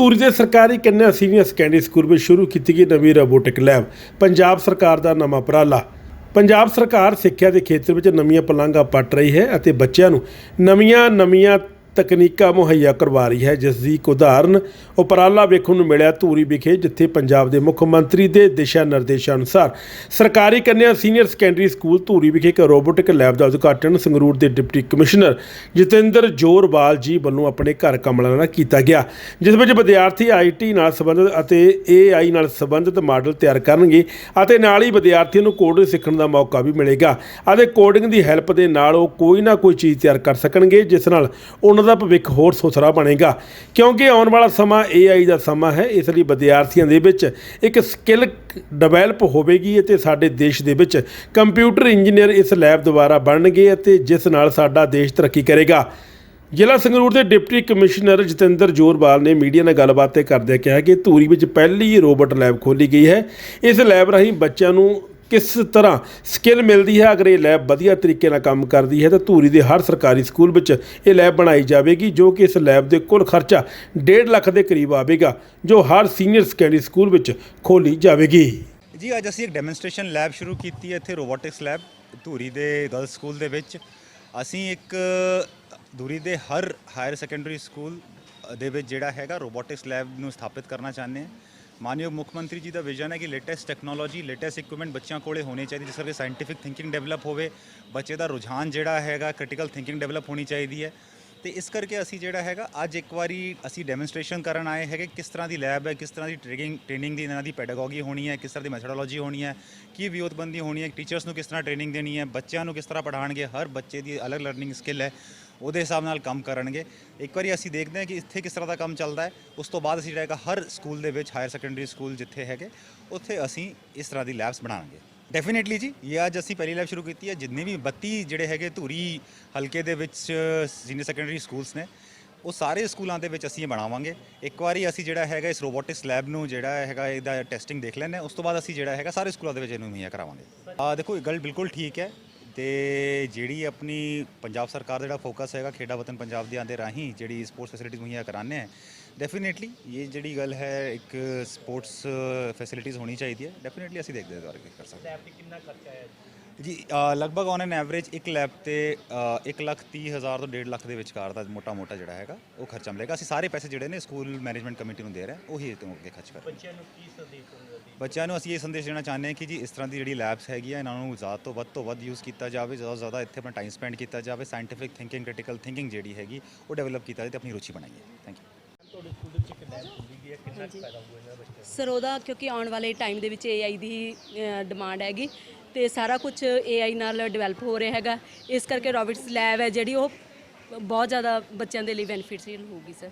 ਧੂਰੀ ਦੇ ਸਰਕਾਰੀ ਕੰਨਿਆ senior secondary school ਵਿੱਚ ਸ਼ੁਰੂ ਕੀਤੀ ਗਈ ਨਵੀਂ ਰੋਬੋਟਿਕ ਲੈਬ, ਪੰਜਾਬ ਸਰਕਾਰ ਦਾ ਨਵਾਂ ਉਪਰਾਲਾ। ਪੰਜਾਬ ਸਰਕਾਰ ਸਿੱਖਿਆ ਦੇ ਖੇਤਰ ਵਿੱਚ ਨਵੀਆਂ ਪਲਾਂਘਾਂ ਪੱਟ ਰਹੀ ਹੈ ਅਤੇ ਬੱਚਿਆਂ ਨੂੰ ਨਵੀਆਂ ਨਵੀਆਂ ਤਕਨੀਕਾਂ ਮੁਹੱਈਆ ਕਰਵਾ ਰਹੀ ਹੈ, ਜਿਸ ਦੀ ਇੱਕ ਉਦਾਹਰਨ ਉਪਰਾਲਾ ਵੇਖਣ ਨੂੰ ਮਿਲਿਆ ਧੂਰੀ ਵਿਖੇ, ਜਿੱਥੇ ਪੰਜਾਬ ਦੇ ਮੁੱਖ ਮੰਤਰੀ ਦੇ ਦਿਸ਼ਾ ਨਿਰਦੇਸ਼ਾਂ ਅਨੁਸਾਰ ਸਰਕਾਰੀ ਕੰਨਿਆ ਸੀਨੀਅਰ ਸੈਕੰਡਰੀ ਸਕੂਲ ਧੂਰੀ ਵਿਖੇ ਇੱਕ ਰੋਬੋਟਿਕ ਲੈਬ ਦਾ ਉਦਘਾਟਨ ਸੰਗਰੂਰ ਦੇ ਡਿਪਟੀ ਕਮਿਸ਼ਨਰ ਜਤਿੰਦਰ ਜੋਰਵਾਲ ਜੀ ਵੱਲੋਂ ਆਪਣੇ ਘਰ ਕਮਲਾਂ ਨਾਲ ਕੀਤਾ ਗਿਆ, ਜਿਸ ਵਿੱਚ ਵਿਦਿਆਰਥੀ ਆਈਟੀ ਨਾਲ ਸੰਬੰਧਿਤ ਅਤੇ ਏਆਈ ਨਾਲ ਸੰਬੰਧਿਤ ਮਾਡਲ ਤਿਆਰ ਕਰਨਗੇ ਅਤੇ ਨਾਲ ਹੀ ਵਿਦਿਆਰਥੀਆਂ ਨੂੰ ਕੋਡਿੰਗ ਸਿੱਖਣ ਦਾ ਮੌਕਾ ਵੀ ਮਿਲੇਗਾ ਅਤੇ ਕੋਡਿੰਗ ਦੀ ਹੈਲਪ ਦੇ ਨਾਲ ਉਹ ਕੋਈ ਨਾ ਕੋਈ ਚੀਜ਼ ਤਿਆਰ ਕਰ ਸਕਣਗੇ, ਜਿਸ ਨਾਲ ਉਹਨਾਂ ਦਾ ਭਵਿੱਖ ਹੋਰ ਸੁਥਰਾ ਬਣੇਗਾ। ਕਿਉਂਕਿ ਆਉਣ ਵਾਲਾ ਸਮਾਂ ਏਆਈ ਦਾ ਸਮਾਂ ਹੈ, ਇਸ ਲਈ ਵਿਦਿਆਰਥੀਆਂ ਦੇ ਵਿੱਚ ਇੱਕ ਸਕਿੱਲ ਡਿਵੈਲਪ ਹੋਵੇਗੀ ਅਤੇ ਸਾਡੇ ਦੇਸ਼ ਦੇ ਵਿੱਚ ਕੰਪਿਊਟਰ ਇੰਜੀਨੀਅਰ ਇਸ ਲੈਬ ਦੁਆਰਾ ਬਣਨਗੇ ਅਤੇ ਜਿਸ ਨਾਲ ਸਾਡਾ ਦੇਸ਼ ਤਰੱਕੀ ਕਰੇਗਾ। ਜ਼ਿਲ੍ਹਾ ਸੰਗਰੂਰ ਦੇ ਡਿਪਟੀ ਕਮਿਸ਼ਨਰ ਜਤਿੰਦਰ ਜੋਰਵਾਲ ਨੇ ਮੀਡੀਆ ਨਾਲ ਗੱਲਬਾਤ ਤੇ ਕਰਦਿਆਂ ਕਿਹਾ ਕਿ ਧੂਰੀ ਵਿੱਚ ਪਹਿਲੀ ਰੋਬੋਟ ਲੈਬ ਖੋਲੀ ਗਈ ਹੈ। ਇਸ ਲੈਬ ਰਾਹੀਂ ਬੱਚਿਆਂ ਨੂੰ ਕਿਸ ਤਰ੍ਹਾਂ ਸਕਿੱਲ ਮਿਲਦੀ ਹੈ? ਅਗਰ ਇਹ ਲੈਬ ਵਧੀਆ ਤਰੀਕੇ ਨਾਲ ਕੰਮ ਕਰਦੀ ਹੈ, ਤਾਂ ਧੂਰੀ ਦੇ ਹਰ ਸਰਕਾਰੀ ਸਕੂਲ ਵਿੱਚ ਇਹ ਲੈਬ ਬਣਾਈ ਜਾਵੇਗੀ, ਜੋ ਕਿ ਇਸ ਲੈਬ ਦੇ ਕੁੱਲ ਖਰਚਾ 1.5 ਲੱਖ ਦੇ ਕਰੀਬ ਆਵੇਗਾ, ਜੋ ਹਰ ਸੀਨੀਅਰ ਸੈਕੰਡਰੀ ਸਕੂਲ ਵਿੱਚ ਖੋਲੀ ਜਾਵੇਗੀ। ਜੀ, ਅੱਜ ਅਸੀਂ ਇੱਕ ਡੈਮੋਨਸਟ੍ਰੇਸ਼ਨ ਲੈਬ ਸ਼ੁਰੂ ਕੀਤੀ ਹੈ, ਇੱਥੇ ਰੋਬੋਟਿਕਸ ਲੈਬ ਧੂਰੀ ਦੇ ਗਰਲਸ ਸਕੂਲ ਦੇ ਵਿੱਚ। ਅਸੀਂ ਇੱਕ, ਧੂਰੀ ਦੇ ਹਰ ਹਾਇਰ ਸੈਕੰਡਰੀ ਸਕੂਲ ਦੇ ਵਿੱਚ ਜਿਹੜਾ ਹੈਗਾ ਰੋਬੋਟਿਕਸ ਲੈਬ ਨੂੰ ਸਥਾਪਿਤ ਕਰਨਾ ਚਾਹੁੰਦੇ ਹਾਂ। ਮਾਨਯੋਗ ਮੁੱਖ ਮੰਤਰੀ ਜੀ ਦਾ ਵਿਜ਼ਨ ਹੈ ਕਿ ਲੇਟੈਸਟ ਟੈਕਨੋਲੋਜੀ ਲੇਟੈਸਟ ਇਕਵਿਪਮੈਂਟ ਬੱਚਿਆਂ ਕੋਲੇ ਹੋਣੀ ਚਾਹੀਦੀ, ਜਿਸ ਕਰਕੇ ਸਾਇੰਟੀਫਿਕ ਥਿੰਕਿੰਗ ਡਿਵੈਲਪ ਹੋਵੇ, ਬੱਚੇ ਦਾ ਰੁਝਾਨ ਜਿਹੜਾ ਹੈਗਾ ਕ੍ਰਿਟੀਕਲ ਥਿੰਕਿੰਗ ਡਿਵੈਲਪ ਹੋਣੀ ਚਾਹੀਦੀ ਹੈ। ਤੇ ਇਸ ਕਰਕੇ ਅਸੀਂ ਜਿਹੜਾ ਹੈਗਾ, ਅੱਜ ਇੱਕ ਵਾਰੀ ਅਸੀਂ ਡੈਮੋਨਸਟ੍ਰੇਸ਼ਨ ਕਰਨ ਆਏ ਹੈਗੇ, ਕਿਸ ਤਰ੍ਹਾਂ ਦੀ ਲੈਬ ਹੈ, ਕਿਸ ਤਰ੍ਹਾਂ ਦੀ ਟ੍ਰੇਨਿੰਗ ਟ੍ਰੇਨਿੰਗ ਦੀ ਇਹਨਾਂ ਦੀ ਪੈਡਾਗੋਗੀ ਹੋਣੀ ਹੈ, ਕਿਸ ਤਰ੍ਹਾਂ ਦੀ ਮੈਥਡੋਲੋਜੀ ਹੋਣੀ ਹੈ, ਕੀ ਵਿਉਤਬੰਦੀ ਹੋਣੀ ਹੈ ਟੀਚਰਸ ਨੂੰ ਕਿਸ ਤਰ੍ਹਾਂ ਟ੍ਰੇਨਿੰਗ ਦੇਣੀ ਹੈ, ਬੱਚਿਆਂ ਨੂੰ ਕਿਸ ਤਰ੍ਹਾਂ ਪੜ੍ਹਾਉਣਗੇ, ਹਰ ਬੱਚੇ ਦੀ ਅਲੱਗ ਲਰਨਿੰਗ ਸਕਿੱਲ ਹੈ। ਉਹਦੇ ਹਿਸਾਬ ਨਾਲ ਕੰਮ ਕਰਨਗੇ। ਇੱਕ ਵਾਰੀ ਅਸੀਂ ਦੇਖਦੇ ਹਾਂ ਕਿ ਇੱਥੇ ਕਿਸ ਤਰ੍ਹਾਂ ਦਾ ਕੰਮ ਚੱਲਦਾ ਹੈ। ਉਸ ਤੋਂ ਬਾਅਦ ਅਸੀਂ ਜਿਹੜਾ ਹੈਗਾ ਹਰ ਸਕੂਲ ਦੇ ਵਿੱਚ ਹਾਇਰ ਸੈਕੰਡਰੀ ਸਕੂਲ ਜਿੱਥੇ ਹੈਗੇ, ਉੱਥੇ ਅਸੀਂ ਇਸ ਤਰ੍ਹਾਂ ਦੀ ਲੈਬਸ ਬਣਾਵਾਂਗੇ। ਡੈਫੀਨਿਟਲੀ ਜੀ, ਇਹ ਅੱਜ ਅਸੀਂ ਪਹਿਲੀ ਲੈਬ ਸ਼ੁਰੂ ਕੀਤੀ ਹੈ। ਜਿੰਨੇ ਵੀ 32 ਜਿਹੜੇ ਹੈਗੇ ਧੂਰੀ ਹਲਕੇ ਦੇ ਵਿੱਚ ਸੀਨੀਅਰ ਸੈਕੰਡਰੀ ਸਕੂਲਸ ਨੇ, ਉਹ ਸਾਰੇ ਸਕੂਲਾਂ ਦੇ ਵਿੱਚ ਅਸੀਂ ਇਹ ਬਣਾਵਾਂਗੇ। ਇੱਕ ਵਾਰੀ ਅਸੀਂ ਜਿਹੜਾ ਹੈਗਾ ਇਸ ਰੋਬੋਟਿਕਸ ਲੈਬ ਨੂੰ ਜਿਹੜਾ ਹੈਗਾ ਇਹਦਾ ਟੈਸਟਿੰਗ ਦੇਖ ਲੈਂਦੇ ਹਾਂ। ਉਸ ਤੋਂ ਬਾਅਦ ਅਸੀਂ ਜਿਹੜਾ ਹੈਗਾ ਸਾਰੇ ਸਕੂਲਾਂ ਦੇ ਵਿੱਚ ਇਹਨੂੰ ਮੁਹੱਈਆ ਕਰਾਵਾਂਗੇ। ਆ ਦੇਖੋ, ਇਹ ਗੱਲ ਬਿਲਕੁਲ ਠੀਕ ਹੈ। ਤੇ ਜਿਹੜੀ ਆਪਣੀ ਪੰਜਾਬ ਸਰਕਾਰ ਦਾ ਜਿਹੜਾ ਫੋਕਸ ਹੈਗਾ ਖੇਡਾ ਵਤਨ ਪੰਜਾਬ ਦੇ ਆਂਦੇ ਰਾਹੀਂ ਜਿਹੜੀ ਸਪੋਰਟਸ ਫੈਸਿਲਿਟੀਜ਼ ਮੁਹੱਈਆ ਕਰਾਣੇ ਹੈ ਡੈਫੀਨਿਟਲੀ ਇਹ ਜਿਹੜੀ ਗੱਲ ਹੈ ਇੱਕ ਸਪੋਰਟਸ ਫੈਸਿਲਿਟੀਜ਼ ਹੋਣੀ ਚਾਹੀਦੀ ਹੈ ਡੈਫੀਨਿਟਲੀ ਅਸੀਂ ਦੇਖਦੇ ਹਾਂ ਕਰ ਸਕਦੇ ਹਾਂ। ਕਿੰਨਾ ਖਰਚਾ ਹੈ ਜੀ ਲਗਭਗ ਔਨ ਐਨ ਐਵਰੇਜ ਇੱਕ ਲੈਬ ਤੇ 1 ਲੱਖ 30 ਹਜ਼ਾਰ ਤੋਂ 1.5 ਲੱਖ ਦੇ ਵਿਚਕਾਰ ਦਾ ਮੋਟਾ ਮੋਟਾ ਜਿਹੜਾ ਹੈਗਾ ਉਹ ਖਰਚਾ ਮਿਲੇਗਾ। ਅਸੀਂ ਸਾਰੇ ਪੈਸੇ ਜਿਹੜੇ ਨੇ ਸਕੂਲ ਮੈਨੇਜਮੈਂਟ ਕਮੇਟੀ ਨੂੰ ਦੇ ਰਹੇ ਹਾਂ ਉਹੀ ਤੋਂ ਅੱਗੇ ਖਰਚ ਕਰ। ਬੱਚਿਆਂ ਨੂੰ ਕੀ ਸੰਦੇਸ਼ ਹੋਵੇਗਾ ਬੱਚਿਆਂ ਨੂੰ ਅਸੀਂ ਇਹ ਸੰਦੇਸ਼ ਦੇਣਾ ਚਾਹੁੰਦੇ ਹਾਂ ਕਿ ਜੀ ਇਸ ਤਰ੍ਹਾਂ ਦੀ ਜਿਹੜੀ ਲੈਬਸ ਹੈਗੀ ਆ ਇਹਨਾਂ ਨੂੰ ਜ਼ਿਆਦਾ ਤੋਂ ਵੱਧ ਤੋਂ ਵੱਧ ਯੂਜ਼ ਕੀਤਾ ਜਾਵੇ ਜ਼ਿਆਦਾ ਤੋਂ ਜ਼ਿਆਦਾ ਇੱਥੇ ਆਪਣਾ ਟਾਈਮ ਸਪੈਂਡ ਕੀਤਾ ਜਾਵੇ ਸਾਇੰਟੀਫਿਕ ਥਿੰਕਿੰਗ ਕ੍ਰਿਟੀਕਲ ਥਿੰਕਿੰਗ ਜਿਹੜੀ ਹੈਗੀ ਉਹ ਡਿਵੈਲਪ ਕੀਤਾ ਜਾਵੇ ਤੇ ਆਪਣੀ ਰੁਚੀ ਬਣਾਈਏ। ਥੈਂਕ ਯੂ ਤੁਹਾਡੇ ਸਕੂਲ ਵਿੱਚ ਇੱਕ ਲੈਬ ਖੁੱਲੀ ਗਈ ਹੈ ਕਿੰਨਾ ਫਾਇਦਾ ਸਰ ਉਹਦਾ ਕਿਉਂਕਿ ਆਉਣ ਵਾਲੇ ਟਾਈਮ ਦੇ ਵਿੱਚ AI ਦੀ ਡਿਮਾਂਡ ਹੈਗੀ। ਤੇ ਸਾਰਾ ਕੁਝ AI ਨਾਲ ਡਿਵੈਲਪ ਹੋ ਰਿਹਾ ਹੈਗਾ। ਇਸ ਕਰਕੇ ਰੋਬਿਟਸ ਲੈਬ ਹੈ ਜਿਹੜੀ ਉਹ ਬਹੁਤ ਜ਼ਿਆਦਾ ਬੱਚਿਆਂ ਦੇ ਲਈ ਬੈਨੀਫਿਟਸ਼ੀਅਲ ਹੋਊਗੀ ਸਰ